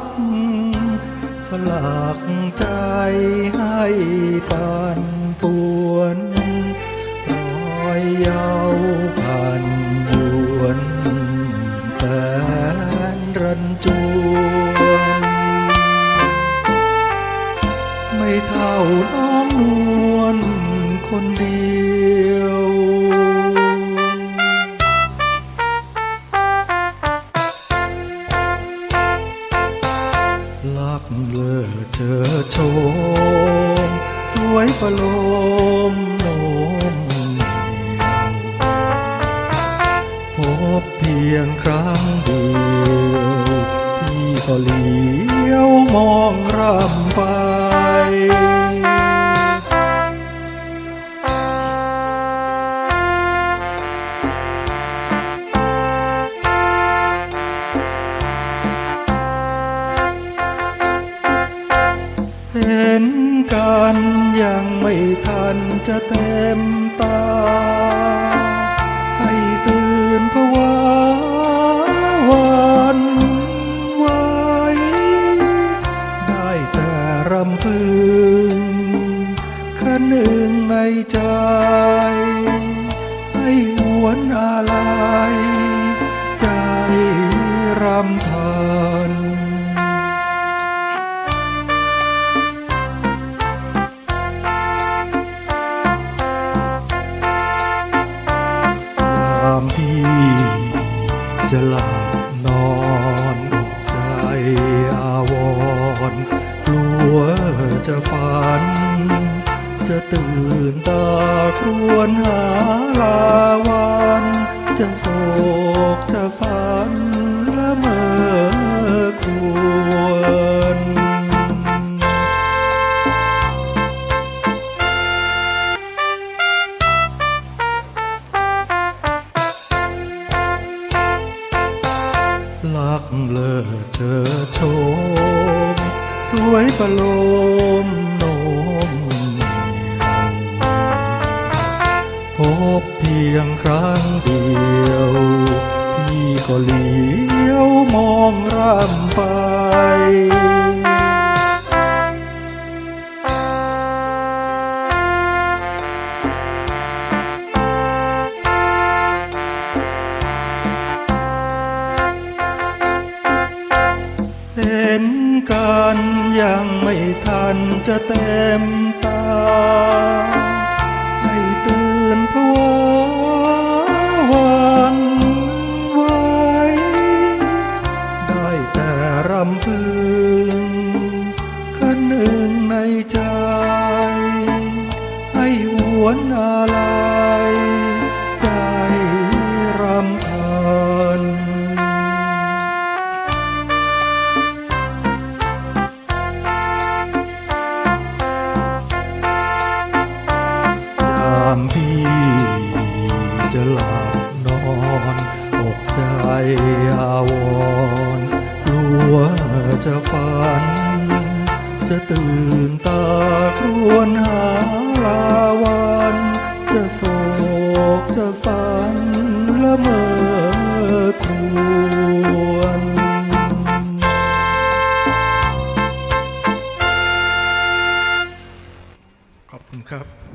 ก สลักใจให้ปันป่วนลอยยาวผ่นยวนแสนรันจวนไม่เท่าน้องนวลคนเดียว เลอเธอโชม สวยประโลมโนมเนียวพบเพียงครั้งเดียว กันยังไม่ทันจะเต็มตา ให้ตื่นผวาวันไหวได้แต่รำพึงคันหนึ่งในใจ จะหลับนอนอกใจอาวรณ์กลัวจะฝัน จะตื่นตาครวนหาลาวัน จะโศกจะสันละเมอควร เลอเจอโชม สวยประโลมโนมเนียวพบเพียงครั้งเดียว พี่ก็เลี้ยวมองรำไป กันยังไม่ทันจะเต็มตา ให้ตื่นผวาวันไหวได้แต่รำพึงคันหนึ่งในใจ ให้หวนอะไรามพี่จะหลับนอนอกใจอาวรกลัวจะฝัน จะตื่นตาครวญหาลาวัน จะโศกจะสันละเมอควรขอบคุณครับ